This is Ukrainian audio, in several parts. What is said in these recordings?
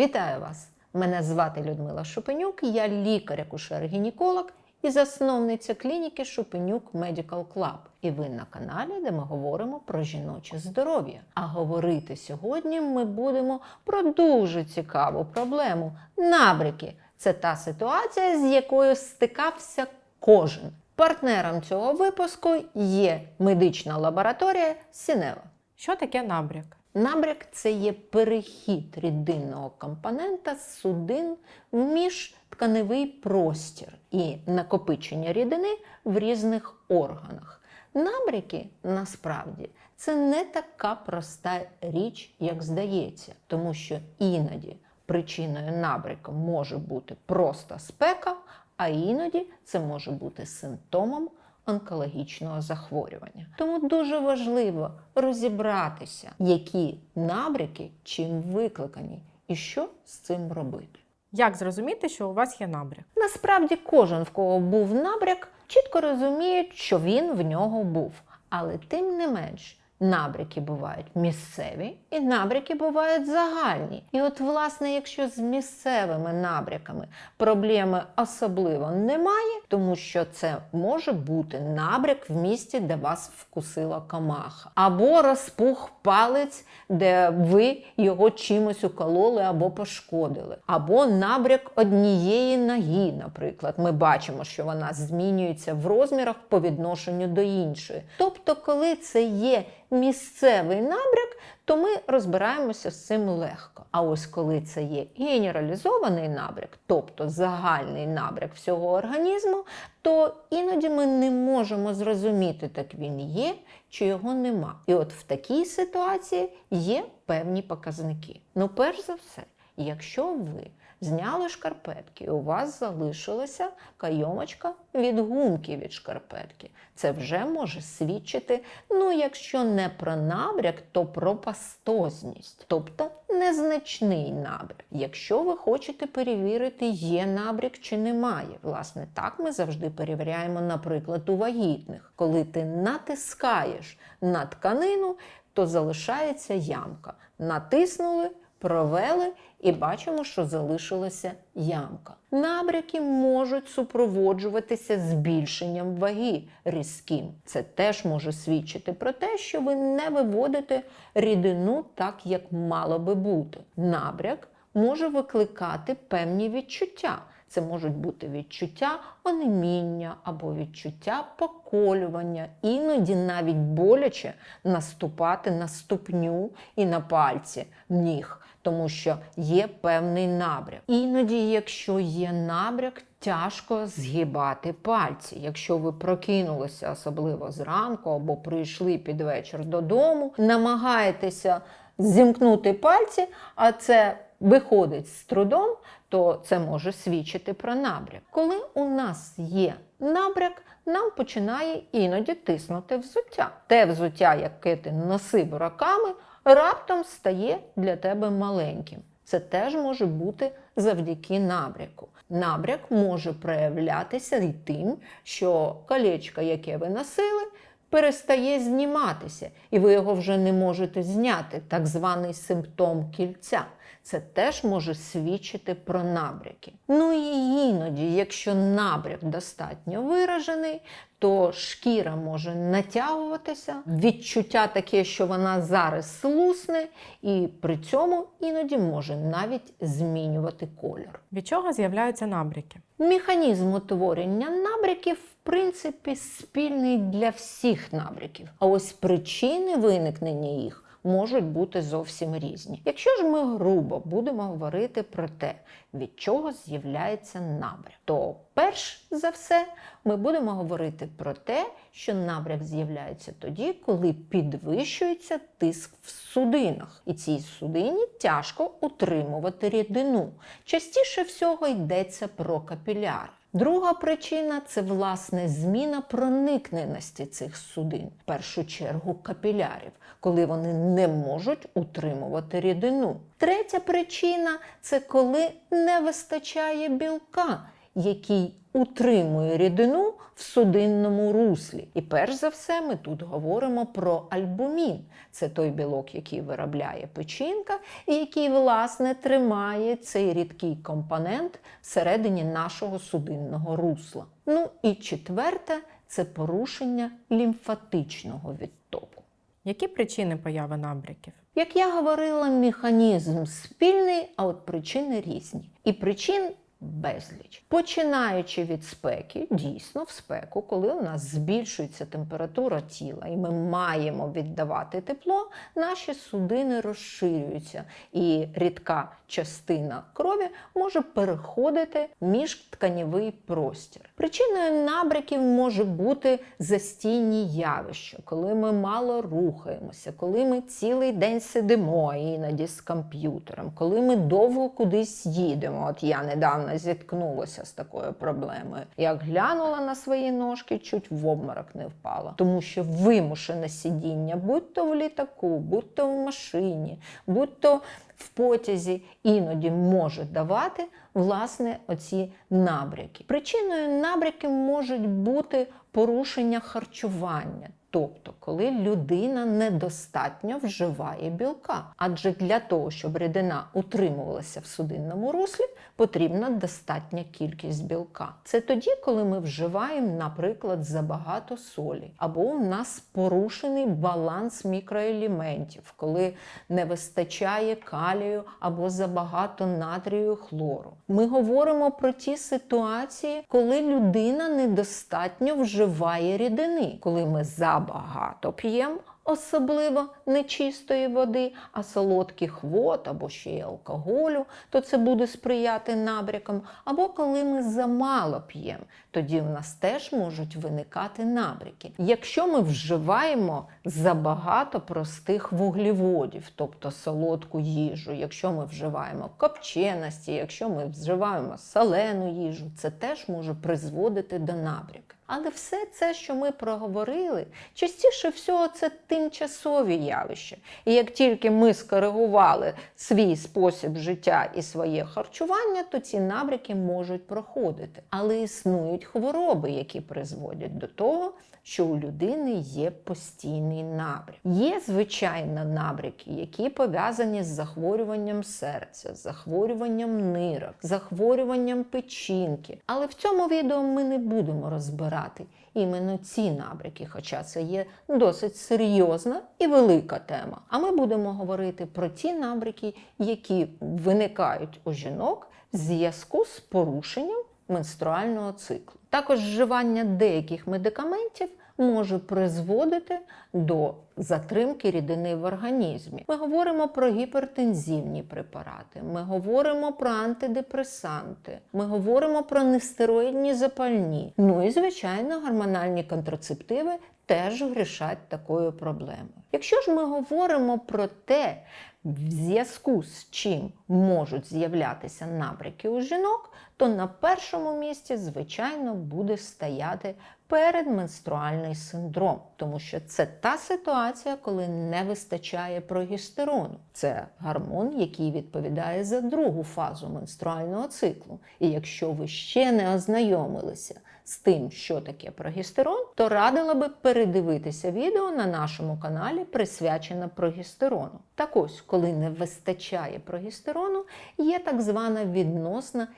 Вітаю вас! Мене звати Людмила Шупенюк, я лікар-акушер-гінеколог і засновниця клініки Шупенюк Medical Club. І ви на каналі, де ми говоримо про жіноче здоров'я. А говорити сьогодні ми будемо про дуже цікаву проблему набряки. Це та ситуація, з якою стикався кожен. Партнером цього випуску є медична лабораторія Сінева. Що таке набряк? Набряк це є перехід рідинного компонента з судин в міжтканевий простір і накопичення рідини в різних органах. Набряки насправді це не така проста річ, як здається, тому що іноді причиною набряку може бути просто спека, а іноді це може бути симптомом онкологічного захворювання. Тому дуже важливо розібратися, які набряки чим викликані і що з цим робити. Як зрозуміти, що у вас є набряк? Насправді кожен, в кого був набряк, чітко розуміє, що він в нього був. Але тим не менш, набряки бувають місцеві і набряки бувають загальні. І от, власне, якщо з місцевими набряками проблеми особливо немає, тому що це може бути набряк в місті, де вас вкусила комаха, або розпух палець, де ви його чимось укололи або пошкодили, або набряк однієї ноги, наприклад. Ми бачимо, що вона змінюється в розмірах по відношенню до іншої. Тобто, коли це є місцевий набряк, то ми розбираємося з цим легко. А ось коли це є генералізований набряк, тобто загальний набряк всього організму, то іноді ми не можемо зрозуміти, так він є чи його нема. І от в такій ситуації є певні показники. Ну, перш за все, якщо ви зняли шкарпетки, і у вас залишилася кайомочка від гумки від шкарпетки. Це вже може свідчити, ну, якщо не про набряк, то про пастозність, тобто незначний набряк. Якщо ви хочете перевірити, є набряк чи немає. Власне, так ми завжди перевіряємо, наприклад, у вагітних. Коли ти натискаєш на тканину, то залишається ямка. Натиснули, провели і бачимо, що залишилася ямка. Набряки можуть супроводжуватися збільшенням ваги різким. Це теж може свідчити про те, що ви не виводите рідину так, як мало би бути. Набряк може викликати певні відчуття. Це можуть бути відчуття онеміння або відчуття поколювання, іноді навіть боляче наступати на ступню і на пальці ніг, тому що є певний набряк. Іноді, якщо є набряк, тяжко згибати пальці. Якщо ви прокинулися, особливо зранку, або прийшли під вечір додому, намагаєтеся зімкнути пальці, а це виходить з трудом, то це може свідчити про набряк. Коли у нас є набряк, нам починає іноді тиснути взуття. Те взуття, яке ти носив роками, раптом стає для тебе маленьким. Це теж може бути завдяки набряку. Набряк може проявлятися і тим, що колечко, яке ви носили, перестає зніматися, і ви його вже не можете зняти, так званий симптом кільця. Це теж може свідчити про набряки. Ну і іноді, якщо набряк достатньо виражений, то шкіра може натягуватися, відчуття таке, що вона зараз лусне, і при цьому іноді може навіть змінювати кольор. Від чого з'являються набряки? Механізм утворення набряків, в принципі, спільний для всіх набряків. А ось причини виникнення їх можуть бути зовсім різні. Якщо ж ми грубо будемо говорити про те, від чого з'являється набряк, то перш за все ми будемо говорити про те, що набряк з'являється тоді, коли підвищується тиск в судинах, і цій судині тяжко утримувати рідину. Частіше всього йдеться про капіляри. Друга причина це власне зміна проникненості цих судин, в першу чергу капілярів, коли вони не можуть утримувати рідину. Третя причина це коли не вистачає білка. який утримує рідину в судинному руслі. І перш за все, ми тут говоримо про альбумін. Це той білок, який виробляє печінка, і який, власне, тримає цей рідкий компонент всередині нашого судинного русла. Ну і четверте це порушення лімфатичного відтоку. Які причини появи набряків? Як я говорила, механізм спільний, а от причини різні. І причин безліч. Починаючи від спеки, дійсно, в спеку, коли у нас збільшується температура тіла, і ми маємо віддавати тепло, наші судини розширюються, і рідка частина крові може переходити в міжтканєвий простір. Причиною набряків може бути застійні явища, коли ми мало рухаємося, коли ми цілий день сидимо іноді з комп'ютером, коли ми довго кудись їдемо. От я недавно зіткнулася з такою проблемою. Як глянула на свої ножки, чуть в обморок не впала, тому що вимушене сидіння, будь то в літаку, будь то в машині, будь то в потязі, іноді може давати власне оці набряки. Причиною набряків можуть бути порушення харчування. Тобто, коли людина недостатньо вживає білка. Адже для того, щоб рідина утримувалася в судинному руслі, потрібна достатня кількість білка. Це тоді, коли ми вживаємо, наприклад, забагато солі, або у нас порушений баланс мікроелементів, коли не вистачає калію або забагато натрію хлору. Ми говоримо про ті ситуації, коли людина недостатньо вживає рідини, коли ми забагато п'ємо. Особливо нечистої води, а солодких вод або ще й алкоголю, то це буде сприяти набрякам. Або коли ми замало п'ємо, тоді в нас теж можуть виникати набряки. Якщо ми вживаємо забагато простих вуглеводів, тобто солодку їжу, якщо ми вживаємо копченості, якщо ми вживаємо солену їжу, це теж може призводити до набряків. Але все це, що ми проговорили, частіше всього це тимчасові явища. І як тільки ми скоригували свій спосіб життя і своє харчування, то ці набряки можуть проходити. Але існують хвороби, які призводять до того, що у людини є постійний набряк. Є, звичайно, набряки, які пов'язані з захворюванням серця, захворюванням нирок, захворюванням печінки. Але в цьому відео ми не будемо розбирати іменно ці набряки, хоча це є досить серйозна і велика тема. А ми будемо говорити про ті набряки, які виникають у жінок в зв'язку з порушенням менструального циклу. Також вживання деяких медикаментів може призводити до затримки рідини в організмі. Ми говоримо про гіпертензивні препарати, ми говоримо про антидепресанти, ми говоримо про нестероїдні запальні. Ну і звичайно, гормональні контрацептиви теж грішать такою проблемою. Якщо ж ми говоримо про те, в зв'язку з чим можуть з'являтися набряки у жінок, то на першому місці, звичайно, буде стояти передменструальний синдром, тому що це та ситуація, коли не вистачає прогестерону. Це гормон, який відповідає за другу фазу менструального циклу. І якщо ви ще не ознайомилися з тим, що таке прогестерон, то радила би передивитися відео на нашому каналі, присвячене прогестерону. Так ось, коли не вистачає прогестерону, є так звана відносна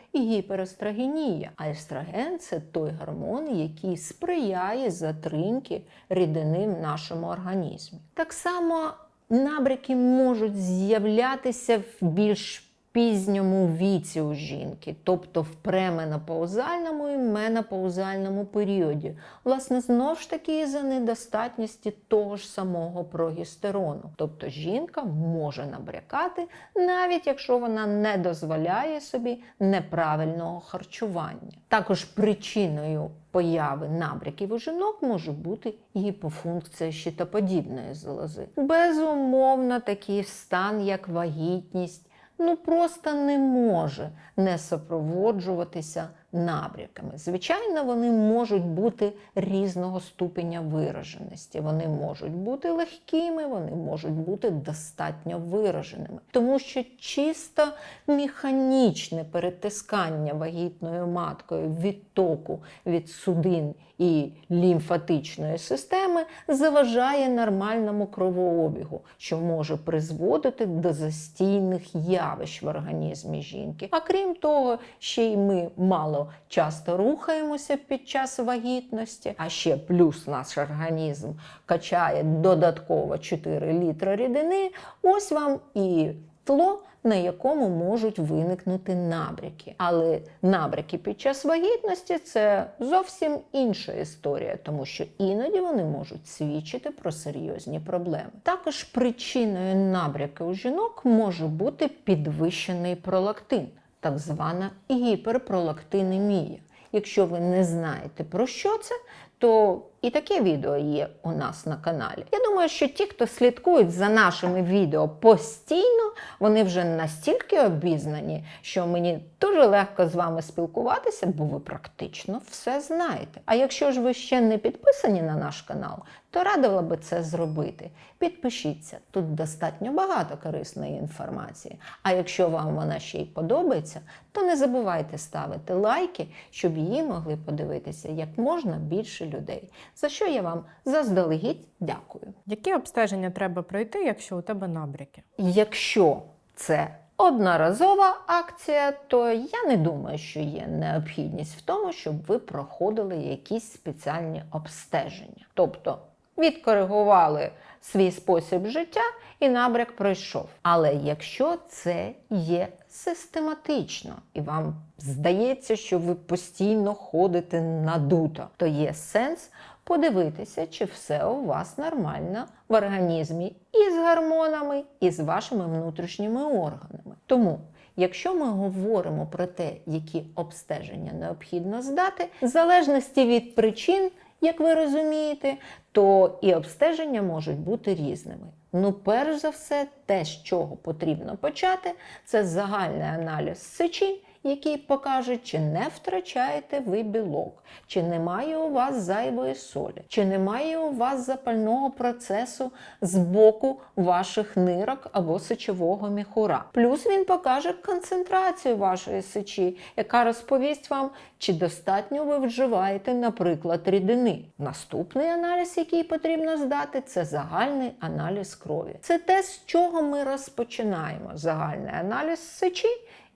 гіперестрогенія. А естроген це той гормон, який сприяє затримки рідини в нашому організмі. Так само набряки можуть з'являтися в більш пізньому віці у жінки, тобто в пременопаузальному і менопаузальному періоді. Власне, знов ж таки із-за недостатності того ж самого прогестерону. Тобто жінка може набрякати, навіть якщо вона не дозволяє собі неправильного харчування. Також причиною появи набряків у жінок може бути гіпофункція щитоподібної залози. Безумовно, такий стан, як вагітність, ну просто не може не супроводжуватися набряками. Звичайно, вони можуть бути різного ступеня вираженості. Вони можуть бути легкими, вони можуть бути достатньо вираженими, тому що чисто механічне перетискання вагітною маткою відтоку від судин і лімфатичної системи заважає нормальному кровообігу, що може призводити до застійних явищ в організмі жінки. А крім того, ще й ми мало часто рухаємося під час вагітності, а ще плюс наш організм качає додатково 4 літра рідини. Ось вам і тло, на якому можуть виникнути набряки. Але набряки під час вагітності це зовсім інша історія, тому що іноді вони можуть свідчити про серйозні проблеми. Також причиною набряки у жінок може бути підвищений пролактин, так звана гіперпролактинемія. Якщо ви не знаєте про що це, то і таке відео є у нас на каналі. Я думаю, що ті, хто слідкують за нашими відео постійно, вони вже настільки обізнані, що мені дуже легко з вами спілкуватися, бо ви практично все знаєте. А якщо ж ви ще не підписані на наш канал, то радила би це зробити. Підпишіться, тут достатньо багато корисної інформації. А якщо вам вона ще й подобається, то не забувайте ставити лайки, щоб її могли подивитися як можна більше людей. За що я вам заздалегідь дякую. Які обстеження треба пройти, якщо у тебе набряки? Якщо це одноразова акція, то я не думаю, що є необхідність в тому, щоб ви проходили якісь спеціальні обстеження. Тобто відкоригували свій спосіб життя і набряк пройшов. Але якщо це є систематично і вам здається, що ви постійно ходите надуто, то є сенс подивитися, чи все у вас нормально в організмі і з гормонами, і з вашими внутрішніми органами. Тому, якщо ми говоримо про те, які обстеження необхідно здати, в залежності від причин, як ви розумієте, то і обстеження можуть бути різними. Ну, перш за все, те, з чого потрібно почати, це загальний аналіз сечі, який покаже, чи не втрачаєте ви білок, чи немає у вас зайвої солі, чи немає у вас запального процесу з боку ваших нирок або сечового міхура. Плюс він покаже концентрацію вашої сечі, яка розповість вам, чи достатньо ви вживаєте, наприклад, рідини. Наступний аналіз, який потрібно здати, це загальний аналіз крові. Це те, з чого ми розпочинаємо. Загальний аналіз сечі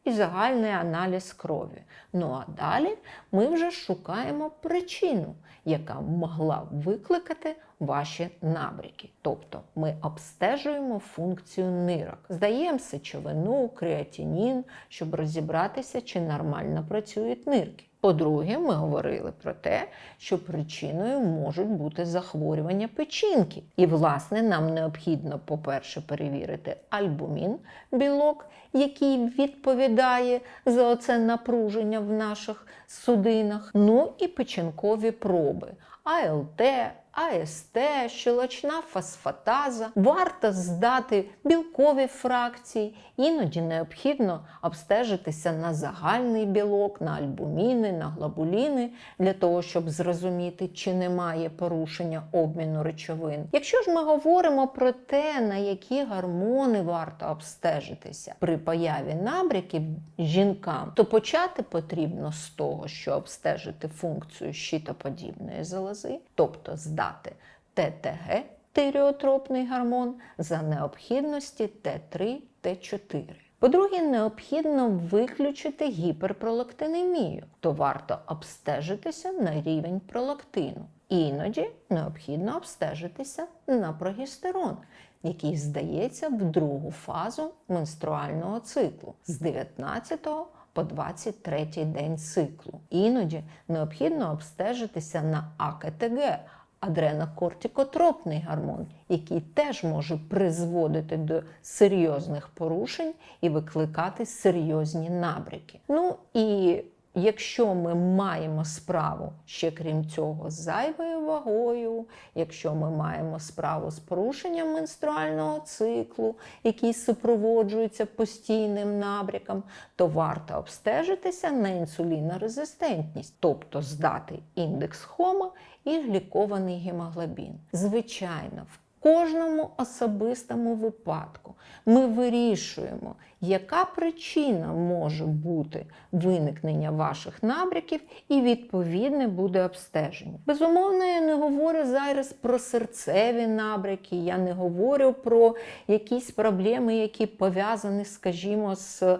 і загальний аналіз крові. Ну а далі ми вже шукаємо причину, яка могла викликати ваші набряки. Тобто ми обстежуємо функцію нирок, здаємо сечовину, креатинін, щоб розібратися, чи нормально працюють нирки. По-друге, ми говорили про те, що причиною можуть бути захворювання печінки. І, власне, нам необхідно, по-перше, перевірити альбумін, білок, який відповідає за оце напруження в наших судинах, ну і печінкові проби. АЛТ, АСТ, щелочна фосфатаза. Варто здати білкові фракції. Іноді необхідно обстежитися на загальний білок, на альбуміни, на глобуліни для того, щоб зрозуміти, чи немає порушення обміну речовин. Якщо ж ми говоримо про те, на які гормони варто обстежитися при появі набряків жінкам, то почати потрібно з того, що обстежити функцію щитоподібної залози, тобто здати ТТГ, тиріотропний гормон, за необхідності Т3, Т4. По-друге, необхідно виключити гіперпролактинемію, то варто обстежитися на рівень пролактину. Іноді необхідно обстежитися на прогестерон, який здається в другу фазу менструального циклу з 19 по 23 день циклу. Іноді необхідно обстежитися на АКТГ адренокортикотропний гормон, який теж може призводити до серйозних порушень і викликати серйозні набряки. Ну і Якщо ми маємо справу ще крім цього з зайвою вагою, якщо ми маємо справу з порушенням менструального циклу, який супроводжується постійним набряком, то варто обстежитися на інсулінорезистентність, тобто здати індекс хома і глікований гемоглобін. Звичайно, в кожному особистому випадку ми вирішуємо, яка причина може бути виникнення ваших набряків, і відповідне буде обстеження. Безумовно, я не говорю зараз про серцеві набряки, я не говорю про якісь проблеми, які пов'язані, скажімо, з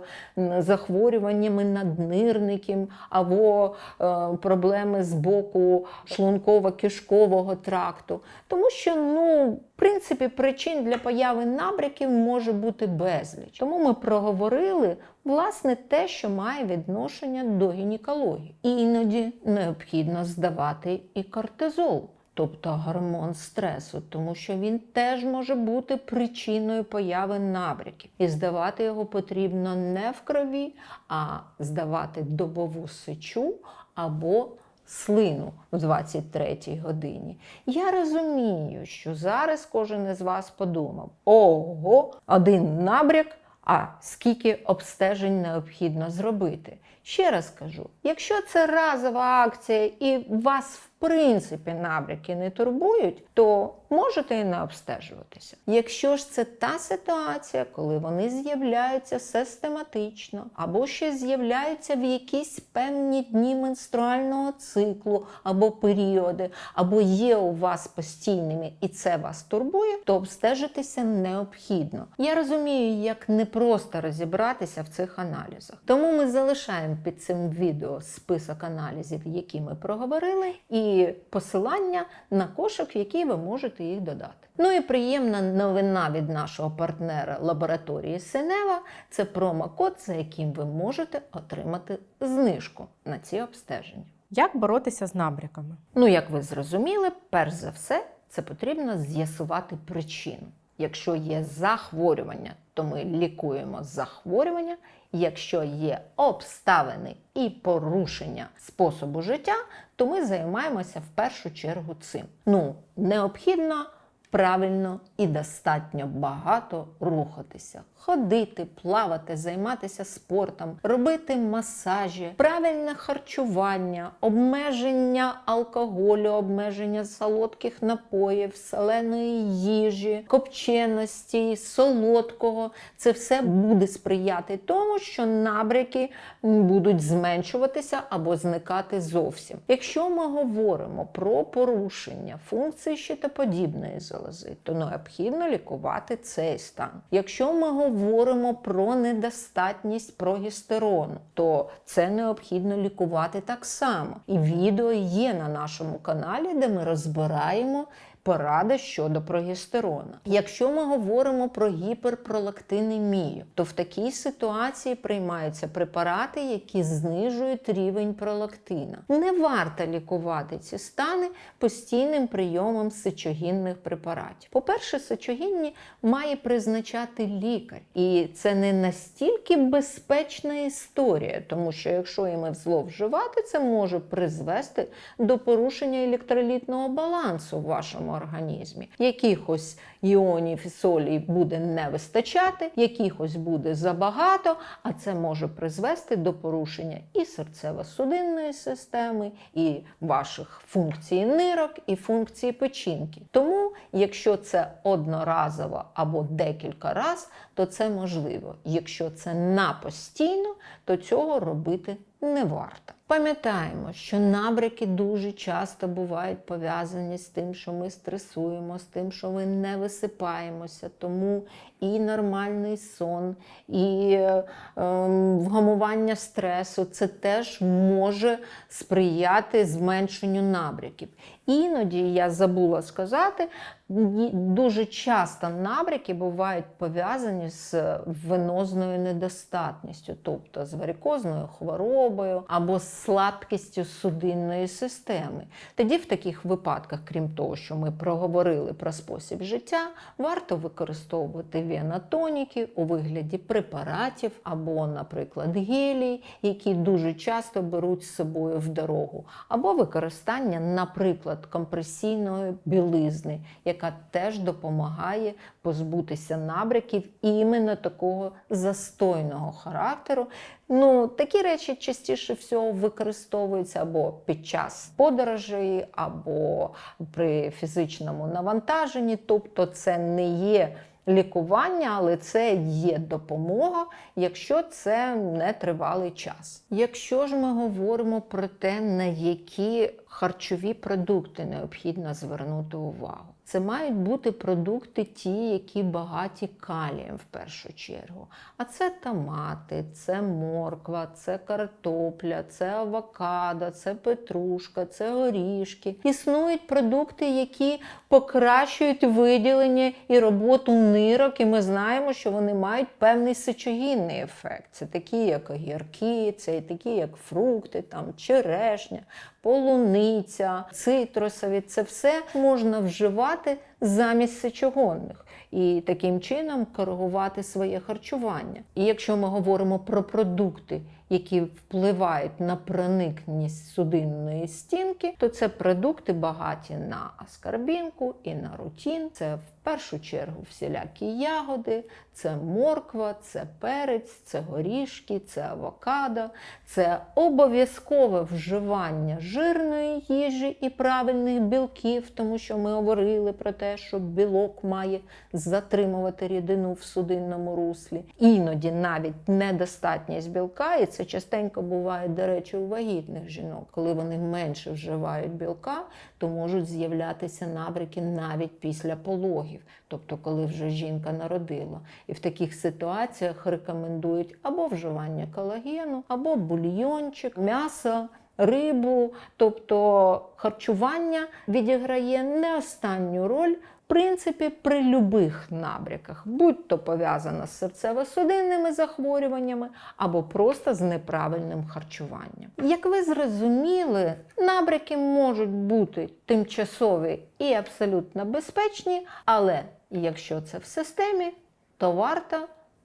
захворюваннями наднирників або е, проблеми з боку шлунково-кишкового тракту. Тому що, ну, принципі, причин для появи набряків може бути безліч. Тому ми проговорили власне те, що має відношення до гінекології. Іноді необхідно здавати і кортизол. Тобто гормон стресу, тому що він теж може бути причиною появи набряків. І здавати його потрібно не в крові, а здавати добову сечу або слину в 23-й годині. Я розумію, що зараз кожен із вас подумав: ого, один набряк, а скільки обстежень необхідно зробити. Ще раз кажу: якщо це разова акція і вас в принципі набряки не турбують, то можете і не обстежуватися. Якщо ж це та ситуація, коли вони з'являються систематично, або ще з'являються в якісь певні дні менструального циклу або періоди, або є у вас постійними і це вас турбує, то обстежитися необхідно. Я розумію, як непросто розібратися в цих аналізах. Тому ми залишаємо під цим відео список аналізів, які ми проговорили, і посилання на кошик, в який ви можете їх додати. Ну і приємна новина від нашого партнера лабораторії Синева це промокод, за яким ви можете отримати знижку на ці обстеження. Як боротися з набряками? Ну, як ви зрозуміли, перш за все, це потрібно з'ясувати причину. Якщо є захворювання, то ми лікуємо захворювання. Якщо є обставини і порушення способу життя, то ми займаємося в першу чергу цим. Ну, необхідно правильно і достатньо багато рухатися, ходити, плавати, займатися спортом, робити масажі, правильне харчування, обмеження алкоголю, обмеження солодких напоїв, соленої їжі, копченості, солодкого. Це все буде сприяти тому, що набряки будуть зменшуватися або зникати зовсім. Якщо ми говоримо про порушення функції щитоподібної залози, то необхідно лікувати цей стан. Якщо ми говоримо про недостатність прогестерону, то це необхідно лікувати так само. І відео є на нашому каналі, де ми розбираємо. Поради щодо прогестерона. Якщо ми говоримо про гіперпролактинемію, то в такій ситуації приймаються препарати, які знижують рівень пролактина. Не варто лікувати ці стани постійним прийомом сечогінних препаратів. По-перше, сечогінні має призначати лікар, і це не настільки безпечна історія, тому що якщо іми зловживати, це може призвести до порушення електролітного балансу в вашому організмі. Якихось іонів і солі буде не вистачати, якихось буде забагато, а це може призвести до порушення і серцево-судинної системи, і ваших функцій нирок, і функцій печінки. Тому, якщо це одноразово або декілька разів, то це можливо. Якщо це на постійно, то цього робити не варто. Пам'ятаємо, що набряки дуже часто бувають пов'язані з тим, що ми стресуємо, з тим, що ми не висипаємося. Тому і нормальний сон, і е, ем, вгамування стресу це теж може сприяти зменшенню набряків. Іноді я забула сказати, дуже часто набряки бувають пов'язані з венозною недостатністю, тобто з варикозною хворобою або з слабкістю судинної системи. Тоді в таких випадках, крім того, що ми проговорили про спосіб життя, варто використовувати венотоніки у вигляді препаратів або, наприклад, гелій, які дуже часто беруть з собою в дорогу, або використання, наприклад, компресійної білизни, яка теж допомагає позбутися набряків іменно такого застойного характеру. Ну, такі речі частіше всього використовуються або під час подорожей, або при фізичному навантаженні, тобто це не є лікування, але це є допомога, якщо це не тривалий час. Якщо ж ми говоримо про те, на які харчові продукти необхідно звернути увагу. Це мають бути продукти ті, які багаті калієм в першу чергу. А це томати, це морква, це картопля, це авокадо, це петрушка, це горішки. Існують продукти, які покращують виділення і роботу нирок, і ми знаємо, що вони мають певний сечогінний ефект. Це такі, як огірки, це такі, як фрукти, там черешня, полуниця, цитрусові. Це все можна вживати замість сечогонних. І таким чином коригувати своє харчування. І якщо ми говоримо про продукти, які впливають на проникність судинної стінки, то це продукти багаті на аскарбінку і на рутін. Це в першу чергу всілякі ягоди, це морква, це перець, це горішки, це авокадо, це обов'язкове вживання жирної їжі і правильних білків, тому що ми говорили про те, що білок має затримувати рідину в судинному руслі. Іноді навіть недостатність білка, і це частенько буває, до речі, у вагітних жінок, коли вони менше вживають білка, то можуть з'являтися набряки навіть після пологів, тобто коли вже жінка народила. І в таких ситуаціях рекомендують або вживання колагену, або бульйончик, м'ясо. Рибу, тобто харчування відіграє не останню роль принципі при любих набряках, будь то пов'язано з серцево-судинними захворюваннями або просто з неправильним харчуванням. Як ви зрозуміли, набряки можуть бути тимчасові і абсолютно безпечні, але якщо це в системі, то варто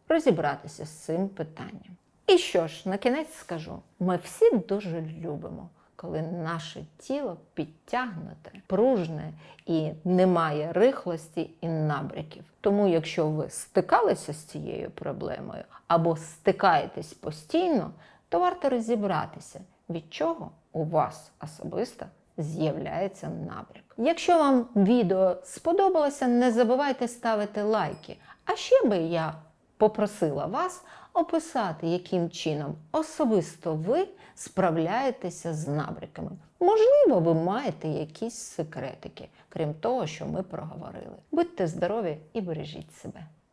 розібратися з цим питанням. І що ж, на кінець скажу: ми всі дуже любимо, коли наше тіло підтягнуте, пружне і немає рихлості і набряків. Тому, якщо ви стикалися з цією проблемою або стикаєтесь постійно, то варто розібратися, від чого у вас особисто з'являється набряк. Якщо вам відео сподобалося, не забувайте ставити лайки. А ще би я попросила вас описати, яким чином особисто ви справляєтеся з набряками. Можливо, ви маєте якісь секретики, крім того, що ми проговорили. Будьте здорові і бережіть себе.